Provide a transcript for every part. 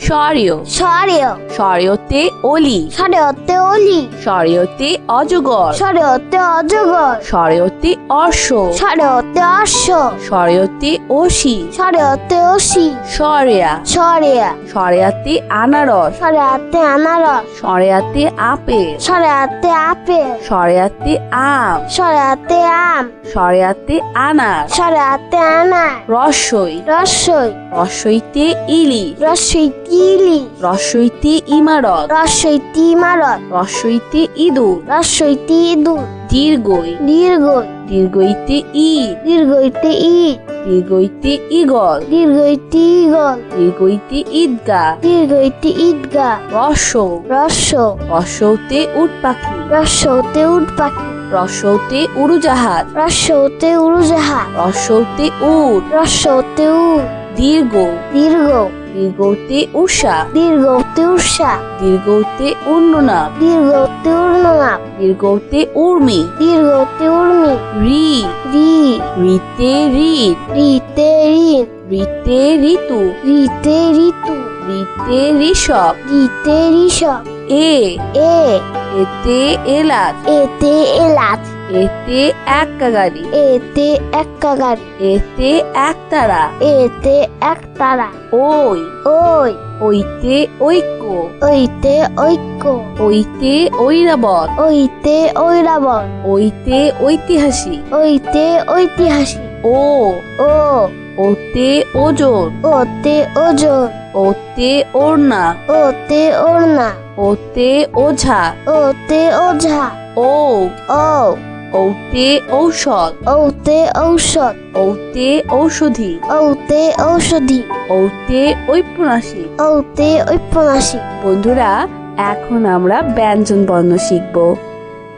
স্বরীয়। সরেও স্বরীয়তে অলি। সরেওতে অলি। স্বরীয়তে অজগর। সরেওতে অজগর। স্বরীয়তে অর্শ সরেওতে অশ্ব। স্বরীয়তে অসি সরেওতে অসি সরেয়া। সরেয়া। সরেয়াতে আনারস। সরেয়াতে আনারস। সরেয়াতে আপেল। সরেয়াতে আপেল সরেয়াতে আম। সরেয়াতে আম। সরেয়াতে আনার। সরেয়াতে আনা রসই। রসই। রসইতে ইলি রসই ইলি রসইতে ইমারত। রসই ইমারত। রসইতে ইঁদুর। রসইতে ইদু দীর্ঘই। দীর্ঘই। দীর্ঘইতে ঈদ দীর্ঘইতে ইট দীর্ঘইতে ইগল দীর্ঘইতে ইগল দীর্ঘইতে ঈদগা দীর্ঘইতে ঈদগা রস রস রসৌতে উট পাখি। রসৌতে উট পাখি। রসৌতে উড়োজাহাজ। রসৌতে উড়োজাহাজ। রসৌতে উট। রসৌতে উট। দীর্ঘ। দীর্ঘ। দীর্ঘতে উষা। দীর্ঘতে উষা। দীর্ঘতে উন্ননাম দীর্ঘতে উর্ণনাম দীর্ঘতে উর্মি। দীর্ঘতে উর্মি। রি। রি। রিতে রিত রিতে ঋণ রিতে ঋতু। রিতে ঋতু। রিতে ঋষভ। রিতে ঋষভ। এ। এ। এতে এলাচ। এতে এলাচ। এতে এক গাড়ি। এতে একটা গাড়ি। এতে একতারা। এতে এক তারা ওই। ওই। ওইতে ঐক্য। ওইতে ঐক্য। ওইতে ঐরাবত। ওইতে ঐরাবত। ওইতে ঐতিহাসিক। ওইতে ঐতিহাসিক। ও। ও। ওতে ওজন। ওতে ওজন। ওতে ওড়না। ওতে ওড়না। ওতে ওঝা। ওতে ওঝা। ও। ও। ওতে ঔষধ। ওতে ঔষধ। ওতে ঔষধি। ওতে ঔষধি। ওতে ঐপনাসী ওতে ঔপন্যাসিক। বন্ধুরা এখন আমরা ব্যঞ্জন বর্ণ শিখব।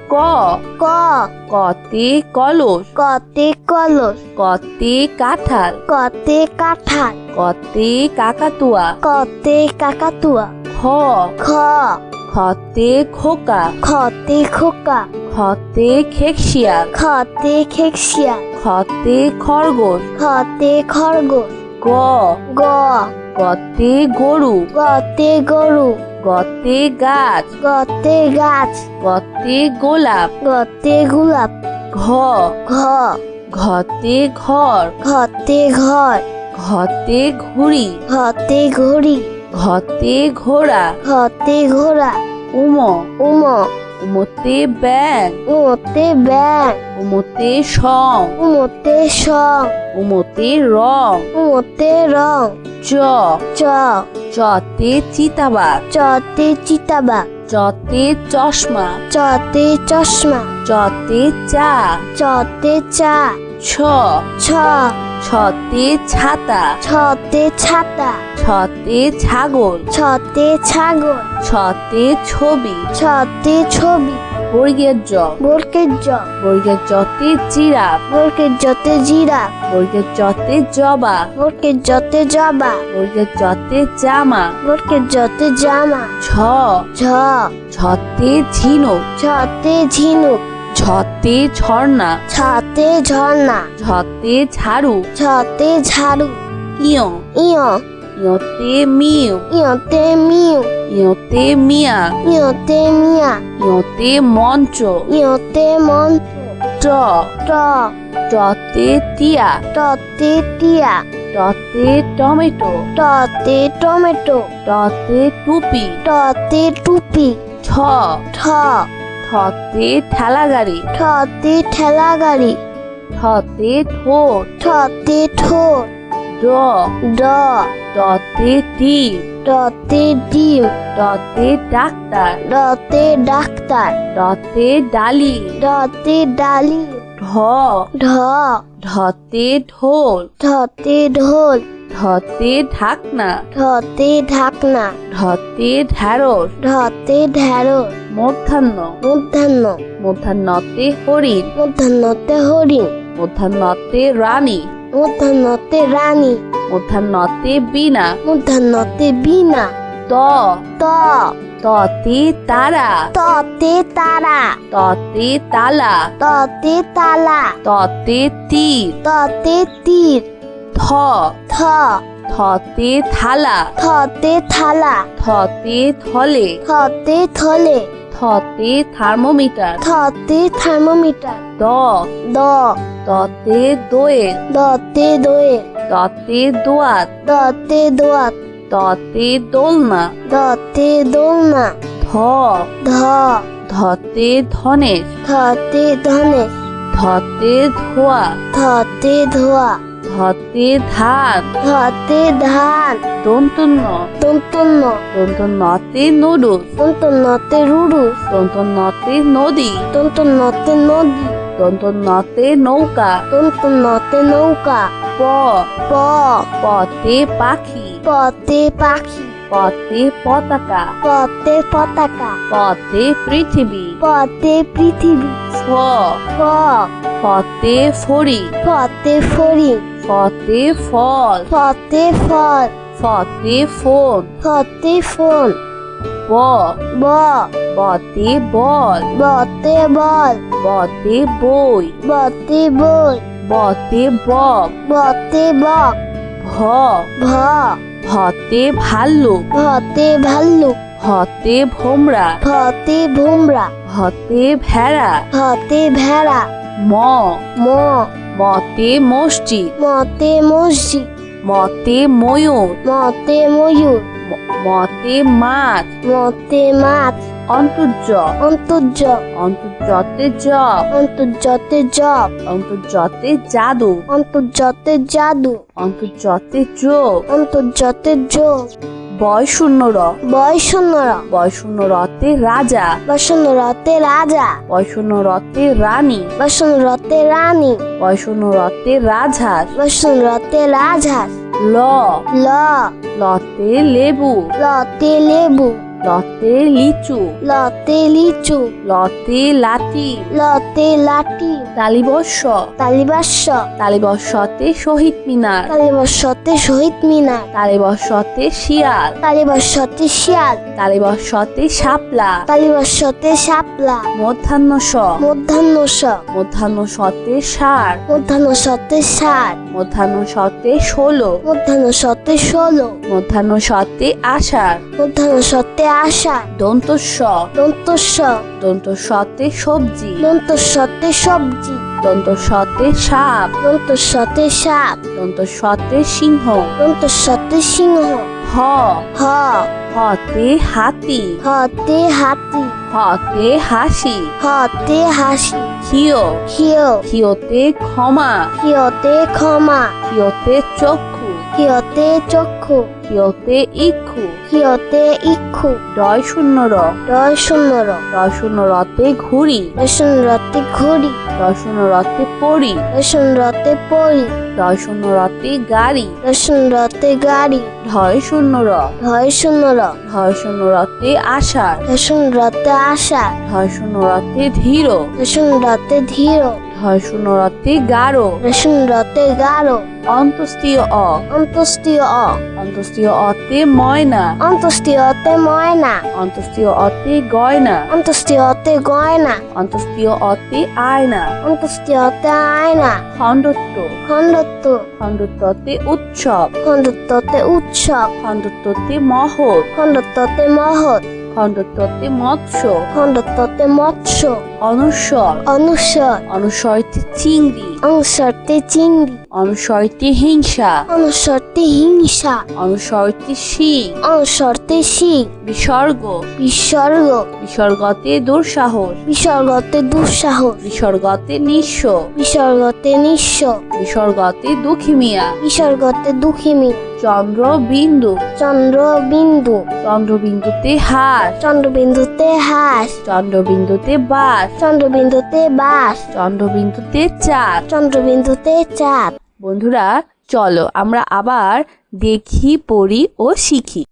ক। ক। কতে কলস। কতে কলস। কতে কাঁঠাল। কতে কাঁঠাল। কতে কাকাতুয়া। কতে কাকাতুয়া। খ। খ। খতে খোকা। খতে খোকা। খতে খেকশিয়াল খতে খেকশিয়া। খতে খরগোশ। খতে খরগোশ। গ। গ। গতে গরু। গতে গরু। গতে গাছ। গতে গাছ। গতে গোলাপ। গতে গোলাপ। ঘ। ঘ। ঘতে ঘর। ঘতে ঘর। ঘতে ঘুড়ি। ঘতে ঘড়ি। ঘতে ঘোড়া। ঘতে ঘোড়া। উম। উম। উমতে ব্যাং উমতে ব্যাং উমতে সং। উমতে সং। উমতে রং। উমতে রং। চ। চ। চতে চিতাবা চতে চিতাবা চতে চশমা। চতে চশমা। চতে চা। চতে চা। ছ। ছ। ছতে ছাতা। ছতে ছাতা। ছতে ছাগল। ছতে ছাগল। ছতে ছবি। ছতে ছবি। বর্গের জ। বর্গের জ। বর্গের জতে জিরাফ। বর্গের যতে জিরা বর্গের জতে জবা। বর্গের যতে জবা। বর্গের জতে জামা। বর্গের যতে জামা। ছ ঝ। ছতে ঝিনুক। ছতে ঝিনুক। ঝতে ঝর্ণা। ছতে ঝর্ণা। ঝতে ঝাড়ু। ছতে ঝাড়ু। ইয়। ইয়। ইয়তে মিউ ইয়তে মিউ ইয়তে মিয়া। ইয়তে মিয়া। ইয়তে মঞ্চ। ইয়তে মন ট। ট। টতে টিয়া। টতে টিয়া। টতে টমেটো। টতে টমেটো। টতে টুপি। টতে টুপি। ঠ। ঠ। ঠতে ঠেলা গাড়ি। ঠতে ঠেলা গাড়ি। ঠতে ঠোঁট। ঠতে ঠোঁট। ড। ড। ডতে টিপ ডতে ডিম। ডতে ডাক্তার। ডতে ডাক্তার। ডতে ডালি। ডতে ডালি। ঢ। ঢ। ঢতে ঢোল। ঢতে ঢোল। ঢতে ঢাকনা। ঢতে ঢাকনা। ঢতে ঢ্যাঁড়স ঢতে ঢেঁড়স। মধ্যাহ্ন। মধ্যাহ্ন। মধ্যাহ্নতে হরিণ। মধ্যাহ্নতে হরিণ। মধ্যাহ্নতে রানী। মধ্যাহ্নতে রানী। মধ্যাহ্নতে বীণা। মধ্যাহ্নতে বীণা। ত। ত। ততে তারা। ততে তারা। ততে তালা। ততে তালা। ততে তীর। ততে তীর। থ। থ। থতে থালা। থতে থালা। থতে থলে। থতে থলে। থতে থার্মোমিটার। থতে থার্মোমিটার। দ। দ। দতে দোয়েল। দতে দোয়ে দতে দোয়াত। দতে দোয়াত। দতে দোলনা। দতে দোলনা। ধ। ধ। ধতে ধনেশ। ধতে ধনে ধতে ধোয়া। ধতে ধোয়া। ধতে ধান ধতে ধান দন্তন্য তন্তন্য দন্তন্নতে নুডলস তন্তন্নতে রুডুস দন্তন্নতে নদী। তন্তন্নতে নদী। দন্তন্নতে নৌকা। তন্তন্নতে নৌকা। প। প। পতে পাখি। পতে পাখি। পতে পতাকা। পতে পতাকা। পতে পৃথিবী। পতে পৃথিবী। ফ ফ ফতে ফড়ি। ফতে ফড়িং। ফতে ফল। ফতে ফল। ফতে ফোন ফতে ফোন ব। ব। বতে বল। বতে বল। বতে বই। বতে বই। বতে বক। বতে বক। ভ ভ ভতে ভাল্লুক। ভতে ভাল্লুক। ভতে ভোমরা। ভতে ভুমরা। ভতে ভেড়া। ভতে ভেড়া। ম। ম। মতে মসজিদ। মতে মসজিদ। মতে ময়ূর। মতে ময়ূর। মতে মাছ মতে মাছ অন্তর্য। অন্তর্য। অন্তর্জতে জব অন্তর্জতে জব অন্তর্জতে জাদু। অন্তর্জতে জাদু। অন্তর্জতে যোগ অন্তর্জতে যোগ বয় শূন্য র বয় র বয় শূন্য রতে রাজা। বসন্ত রতে রাজা। বয় শূন্য রতে রানী। বসন্ত রতে রানী। বয় শূন্য রতে রাজহাঁস শূন্য রতে রাজহাঁস ল। ল। লতে লেবু। লতে লেবু। লতে লিচু। লতে লিচু। লতে লাঠি। লতে লাঠি। তালিবর্ষ। তালিবাস্য তালিবর্ষতে শহীদ মিনার। তালিবর্ষতে শহীদ মিনার। তালিবর্ষতে শিয়াল। তালিবর্ষতে শিয়াল। তালিবর্ষতে শাপলা। তালিবর্ষতে শাপলা। মধ্যাহ্ন স মধ্যাহ্ন স মধ্যাহ্ন সতে ষাঁড় মধ্যাহ্ন সতে ষাট। মধ্যাহ্ন সতে ষোলো। মধ্যাহ্ন সতে ষোলো। মধ্যাহ্ন সতে আষাঢ়। মধ্যাহ্ন সতে আষাঢ় দন্তস্ব। দন্তস্ব। দন্ত সতে সবজি। দন্ত সতে সবজি। দন্ত সতে সাপ। দন্ত সতে সাপ। দন্ত সতে সিংহ। দন্ত সতে সিংহ। হ। হ। হতে হাতি। হতে হাতি। হতে হাসি। হতে হাসি। ক্ষিয় হিয় ক্ষিয়তে ক্ষমা। হিয়তে ক্ষমা। ক্ষিয়তে চক্ষু। হিয়তে চক্ষু ক্ষিয়তে ইক্ষু। হিয়তে ইক্ষু। ডয় শূন্য র রয় শূন্যর ডয় শূন্য রতে ঘুড়ি রসুন রতে ঘড়ি ডয় শূন্য রতে পড়ি। রসুন রতে পড়ি। ডয় শূন্য রতে গাড়ি। রসুন রতে গাড়ি। ঢয় শূন্য র ঢয় শূন্যর ঢয় শূন্য রতে আষাঢ় রসুন রতে আশা ঢয় শূন্য রতে ধীর। রসুন রতে ধীর। ঢয় শূন্য রতে গাঢ়। রতে গাঢ়। অন্তস্তীয় অ। অন্তস্তীয় অ। অন্তস্তীয় অতে ময়না। অন্তস্তীয়তে ময়না। অন্তস্তীয় অতে গয়না। অন্তস্তীয়তে গয়না। অন্তস্তীয় অতে আয়না। অন্তস্তীয়তে আয়না। খণ্ডত্ব। খণ্ডত্ব। খণ্ডত্বতে উৎসব। খণ্ডত্বতে উৎসব। খণ্ডত্বতে মহৎ। খণ্ডত্বতে মহৎ। খণ্ডত্বতে মৎস্য। খণ্ডত্বতে মৎস্য। অনুস্বর অনুস্বর অনুস্বরতে চিংড়ি। অনুস্বরতে চিংড়ি। অনুস্বরতে হিংসা। অনুস্বরতে হিংসা। অনুস্বরতে শিং। অনুস্বরতে শিখ বিসর্গ। বিসর্গ। বিসর্গতে দুঃসাহস। বিসর্গতে দুঃসাহস। বিসর্গতে নিঃস্ব। বিসর্গতে নিঃস্ব। বিসর্গতে দুঃখী মিয়া। বিসর্গতে দুঃখিমী চন্দ্র বিন্দু চন্দ্র বিন্দু চন্দ্রবিন্দুতে হাস। চন্দ্রবিন্দুতে হাস। চন্দ্রবিন্দুতে বাস চন্দ্রবিন্দুতে বাস। চন্দ্রবিন্দুতে চাঁদ। চন্দ্রবিন্দুতে চাঁদ। বন্ধুরা চলো আমরা আবার দেখি পড়ি ও শিখি।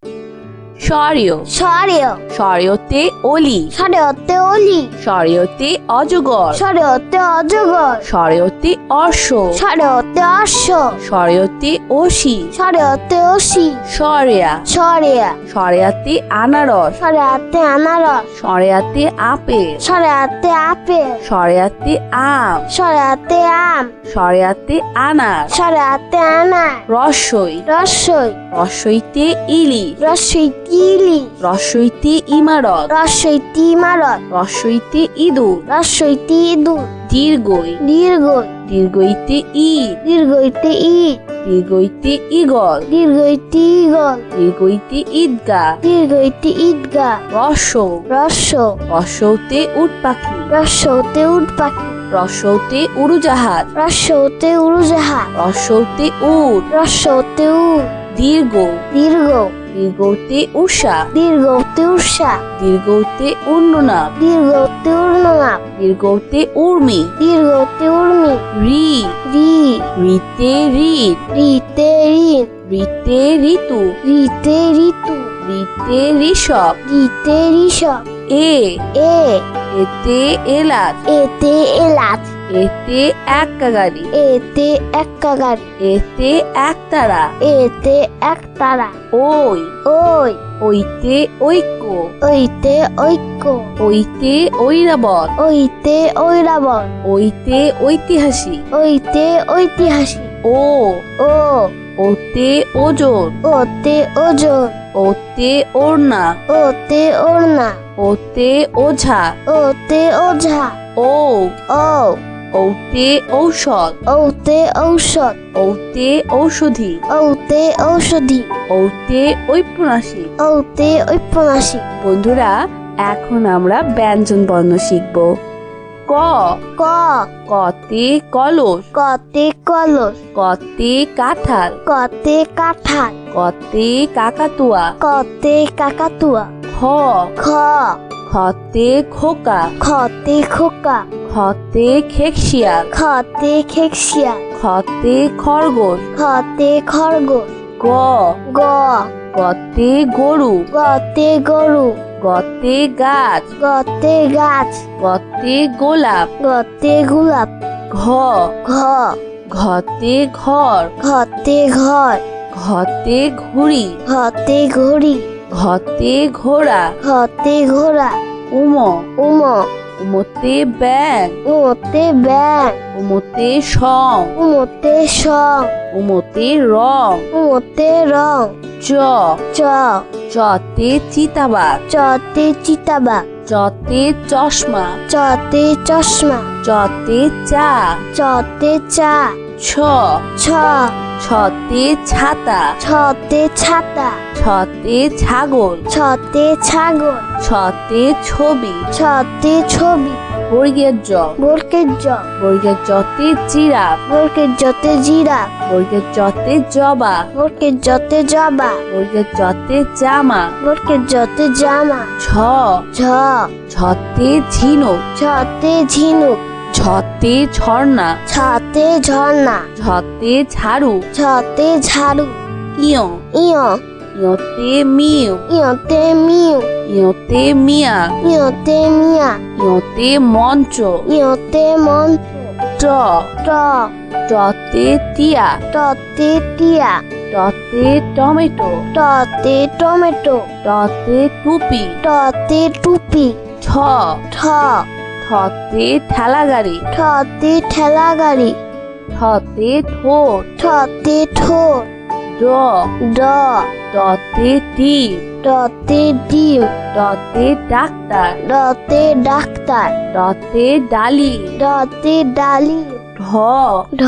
স্বরীয়। সরেও স্বরীয়তে অলি। সরেওতে অলি। স্বরীয়তে অজগর। সরেওতে অজগর। স্বরীয়তে অর্শ সরেওতে অশ্ব। স্বরীয়তে অসি সরেওতে অসি সরেয়া। সরেয়া। সরেয়াতে আনারস। সরেয়াতে আনারস। সরেয়াতে আপেল। সরেয়াতে আপেল। সরেয়াতে আম। সরেয়াতে আম। সরেয়াতে আনার। সরেয়াতে আনার। রসই। রসই। রসইতে ইলিশ। রসই তিলি রসইতে ইমারত। রসই তিমারত রসইতে ইঁদুর। রসই তিদুর দীর্ঘই। দীর্ঘই। দীর্ঘইতে ঈদ দীর্ঘইতে ইট। দীর্ঘইতে ইগল দীর্ঘইতে ইগল দীর্ঘইতে ঈদগা দীর্ঘইতে ঈদগা রস রস রসৌতে উট পাখি। রসৌতে উট পাখি। রসৌতে উড়োজাহাজ। রসৌতে উড়োজাহাজ। রসৌতে উট। রসৌতে উট। দীর্ঘ। দীর্ঘ। দীর্ঘতে উষা দীর্ঘতে উষা দীর্ঘতে উর্ণনা দীর্ঘতে উর্ণনা দীর্ঘতে উর্মি। দীর্ঘতে উর্মি। রি। রি। রিতে রিত রিতে ঋণ। রিতে ঋতু। রিতে ঋতু। রিতে ঋষভ। রিতে ঋষভ। এ এ এতে এলাচ এতে এলাচ এতে একা গাড়ি এতে এক্কা গাড়ি এতে একতারা এতে এক তারা ওই ওই ওইতে ঐক্য ওইতে ঐক্য ওইতে ঐরাবত ওইতে ঐরাবত ওইতে ঐতিহাসিক ওইতে ঐতিহাসিক ও ও ওতে ওজন ওতে ওজন ওতে ওড়না ওতে ওড়না ওতে ওঝা। ওতে ওঝা। ও। ও। ওতে ঔষধ। ওতে ঔষধ। ওতে ঔষধি। ওতে ঔষধি। ওতে ঐপনাসী ওতে ঔপন্যাসিক। বন্ধুরা এখন আমরা ব্যঞ্জন বর্ণ শিখব। ক। ক। কতে কলস। কতে কলস। কতে কাঁঠাল। কতে কাঁঠাল। কতে কাকাতুয়া। কতে কাকাতুয়া। খ খ। খতে খোকা। খতে খোকা। খতে খেকশিয়াল খতে খেকশিয়া। খতে খরগোশ। খতে খরগোশ। গ। গ। গতে গরু। গতে গরু। গতে গাছ। গতে গাছ। গতে গোলাপ। গতে গোলাপ। ঘ। ঘ। ঘতে ঘর। ঘতে ঘর। ঘতে ঘুড়ি। ঘতে ঘড়ি। ঘতে ঘোড়া। ঘতে ঘোড়া। উম। উম। উমতে ব্যাং উমতে ব্যাং উমতে সং। উমতে সং। উমতে রং। উমতে রং। চ। চ। চতে চিতাবাঘ। চতে চিতাবাঘ। চতে চশমা। চতে চশমা। চতে চা। চতে চা। ছ। ছ। ছতে ছাতা। ছতে ছাতা। ছতে ছাগল। ছতে ছাগল। ছতে ছবি। ছতে ছবি। বর্গের জ। বর্গের জ। বর্গের জতে জিরাফ। বর্গের জতে জিরা বর্গের জতে জবা। বর্গের জতে জবা। বর্গের জতে জামা। বর্গের জতে জামা। ছ ঝ। ঝতে ঝিনুক। ছতে ঝিনুক। ঝতে ঝর্ণা। ছতে ঝর্ণা। ঝতে ঝাড়ু। ছতে ঝাড়ু। ইয়। ইয়। ইয়তে মিউ ইয়তে মিউ ইয়তে মিয়া। ইয়তে মিয়া। ইয়তে মঞ্চ। ইয়তে মন্ত্র ট। ট। টতে টিয়া। টতে টিয়া। টতে টমেটো। টতে টমেটো। টতে টুপি। টতে টুপি। ঠ। ঠ। ঠতে ঠেলা গাড়ি। ঠতে ঠেলা গাড়ি। ঠতে ঠোঁট। ঠতে ঠোঁট। ড। ড। ডতে ডিম। টতে ডিম। ডতে ডাক্তার। ডতে ডাক্তার। ডতে ডালি। ডতে ডালি। ঢ। ঢ।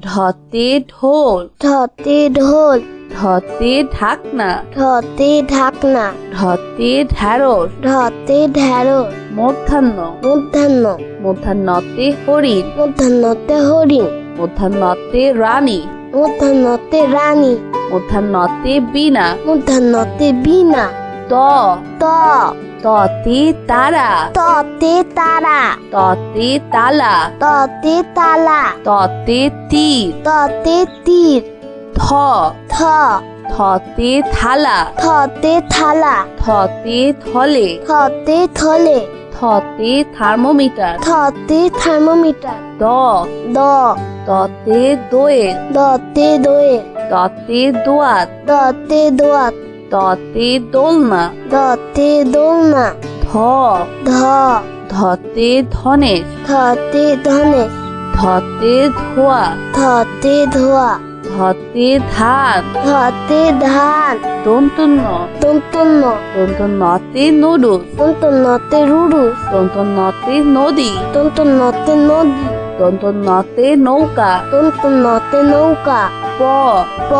ঢতে ঢোল। ঢতে ঢোল। ঢতে ঢাকনা। ঢতে ঢাকনা। ঢতে ঢ্যাঁড়স ঢতে ঢেঁড়স। মধ্যাহ্ন। মধ্যাহ্ন। মধ্যাহ্নতে হরিণ। মধ্যাহ্নতে হরিণ। মধ্যাহ্নতে রানী। মধ্যাহ্নতে রানী। মধ্যাহ্নতে বিনা মধ্যাহ্নতে বীণা। ত। ত। ততে তারা। ততে তারা। ততে তালা। ততে তালা। ততে তীর। ততে তীর। থ। থ। থতে থালা। থতে থালা। থতে থলে। থতে থলে। থতে থার্মোমিটার। থতে থার্মোমিটার। দ। দ। ততে দোয়ের দতে দোয়ে ততে দোয়াত। দতে দোয়াত। ততে দোলনা। দতে দোলনা। ধ। ধ। ধতে ধনেশ। ধতে ধনে ধতে ধোয়া। ধতে ধোয়া। ধতে ধান ধতে ধান দন্তন্য তন্তন্য দন্তন্নতে নুডুস তন্তন্নতে রুডুস দন্তন্নতে নদী। তন্তন্নতে নদী। দন্তন্নতে নৌকা। তন্তন্নতে নৌকা। প। প।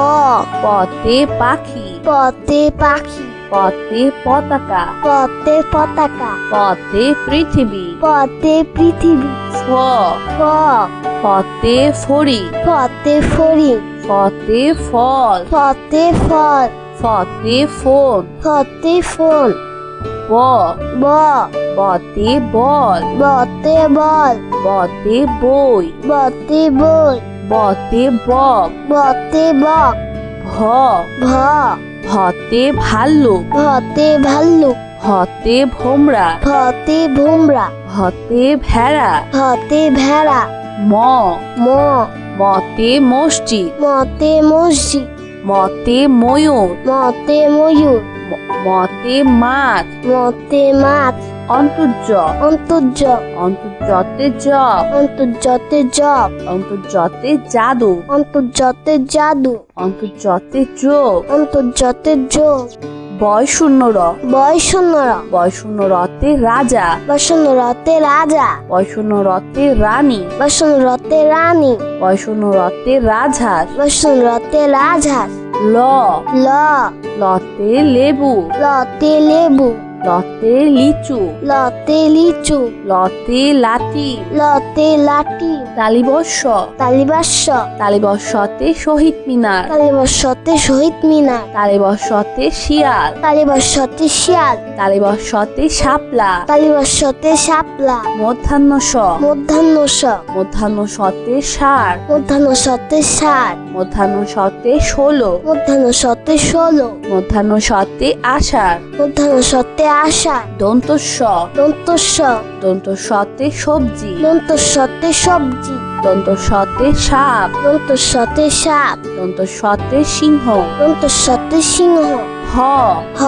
পতে পাখি। পতে পাখি। পতে পতাকা। পতে পতাকা। পতে পৃথিবী। পতে পৃথিবী। ফ প ফতে ফড়ি। পতে ফড়িং। ফতে ফল। পতে ফল। ফতে ফোন পতে ফোন ব। ব। বতে বল। বতে বল। বতে বই। বতে বই। বতে বক। বতে বক। ভ ভ ভতে ভাল্লুক। ভতে ভাল্লুক। ভতে ভোমরা। ভতে ভুমরা। ভতে ভেড়া। ভতে ভেড়া। ম। ম। মতে মসজিদ। মতে মসজিদ। মতে ময়ূর। মতে ময়ূর। মতে মাছ মতে মাছ অন্তর্য। অন্তর্য। অন্তর্জতে জব অন্তর্জতে জব অন্তর্জতে জাদু। অন্তর্জতে জাদু। অন্তর্জতে যোগ অন্তর্জতে যোগ বয় শূন্য র বয় শূন্য র বয় শূন্য রতে রাজা। বয় শূন্য রতে রাজা। বয় শূন্য রতে রানী। বয় শূন্য রতে রানী। বয় শূন্য রতে রাজহাঁস শূন্য রতে রাজহাঁস ল। ল। লতে লেবু। লতে লেবু। লতে লিচু। লতে লিচু। লতে লাঠি। লতে লাঠি। তালিবর্ষ। তালিবাস্য তালিবর্ষতে শহীদ মিনার। তালিবর্ষতে শহীদ মিনার। তালিবর্ষতে শিয়াল। তালিবর্ষতে শিয়াল। তালিবর্ষতে শাপলা। তালিবর্ষতে শাপলা। মধ্যাহ্ন স মধ্যাহ্ন স মধ্যাহ্ন সতে ষাঁড় মধ্যাহ্ন সতে ষাট। মধ্যাহ্ন সতে ষোলো। মধ্যাহ্ন সতে ষোলো। মধ্যাহ্ন সতে আষাঢ়। মধ্যাহ্ন সতে আষাঢ় দন্তস্ব দন্তস্ব দন্ত সতে সবজি। দন্ত সতে সবজি। দন্ত সতে সাপ। দন্ত সতে সাপ। দন্ত সতে সিংহ। দন্ত সতে সিংহ। হ। হ।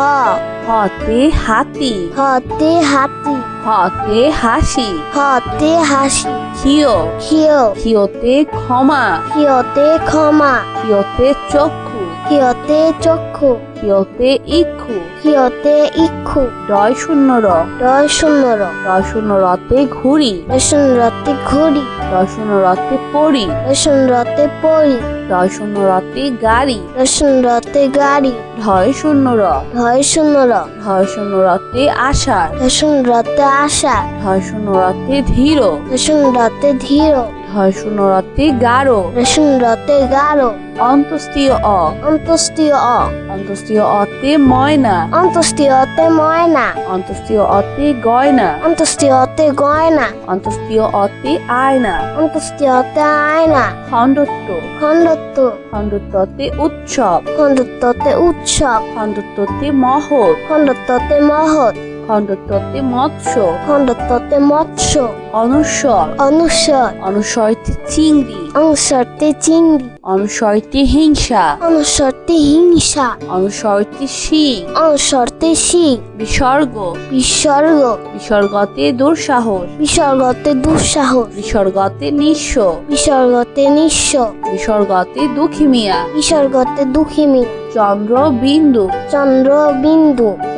হতে হাতি। হতে হাতি। হতে হাসি। হতে হাসি। ক্ষিয় ক্ষিয় ক্ষিয়তে ক্ষমা। ক্ষিয়তে ক্ষমা। ক্ষিয়তে চক্ষু। ক্ষিয়তে চক্ষু। ক্ষিয়তে ইক্ষু। ক্ষিয়তে ইক্ষু। ডয় শূন্য র ডয় শূন্য র ডয় শূন্য রতে ঘুড়ি রসুন রতে ঘড়ি ডয় শূন্য রতে পড়ি। রসুন রতে পড়ি। ডয় শূন্য রতে গাড়ি। রসুন রতে গাড়ি। ঢয় শূন্য র ঢয় শূন্য র ঢয় শূন্য রতে আষাঢ় রসুন রতে আশা ঢয় শূন্য রতে ধীর। রসুন রতে ধীর। ঢয় শূন্য রতে গাঢ়। রসুন রতে গাঢ়। অন্তস্তীয় অ। অন্তস্তীয় অ। অন্তস্তীয় অতে ময়না। অন্তস্তীয়তে ময়না। অন্তস্তীয় অতে গয়না। অন্তস্তীয়তে গয়না। অন্তস্তীয় অতে আয়না। অন্তস্তীয়তে আয়না। খণ্ডত্ব। খণ্ডত্ব। খণ্ডত্বতে উৎসব। খণ্ডত্বতে উৎসব। খণ্ডত্বতে মহৎ। খণ্ডত্বতে মহৎ। খণ্ডত্বতে মৎস্য। খণ্ডত্বতে মৎস্য। অনুস্বর অনুস্বর অনুস্বরতে চিংড়ি। অনুস্বরতে চিংড়ি। অনুস্বরতে হিংসা। অনুস্বরতে হিংসা। অনুস্বরতে শিং। অনুস্বরতে শিখ বিসর্গ। বিসর্গ। বিসর্গতে দুঃসাহস। বিসর্গতে দুঃসাহস। বিসর্গতে নিঃস্ব। বিসর্গতে নিঃস্ব। বিসর্গতে দুঃখী মিয়া। বিসর্গতে দুঃখিনী চন্দ্র বিন্দু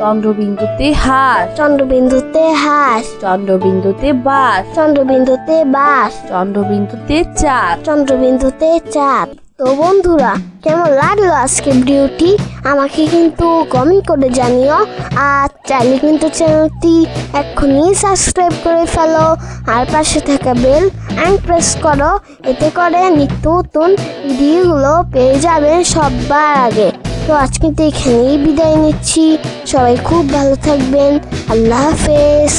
চন্দ্রবিন্দুতে হাস। চন্দ্রবিন্দুতে হাঁস। চন্দ্রবিন্দুতে বাস চন্দ্রবিন্দুতে বাস চন্দ্রবিন্দুতে চাঁদ। চন্দ্রবিন্দুতে চাঁদ। তো বন্ধুরা কেমন লাগল আজকে ভিডিওটি? আমাকে কিন্তু কমেন্ট করে জানিও। আর চাইলে কিন্তু চ্যানেলটি এক্ষুনি সাবস্ক্রাইব করে ফেলো। আর পাশে থাকা বেল অ্যান্ড প্রেস করো। এতে করে নিত্য নতুন ভিডিওগুলো পেয়ে যাবেন সবার আগে। তো আজকে তো এখানেই বিদায় নিচ্ছি। সবাই খুব ভালো থাকবেন। আল্লাহ হাফেজ।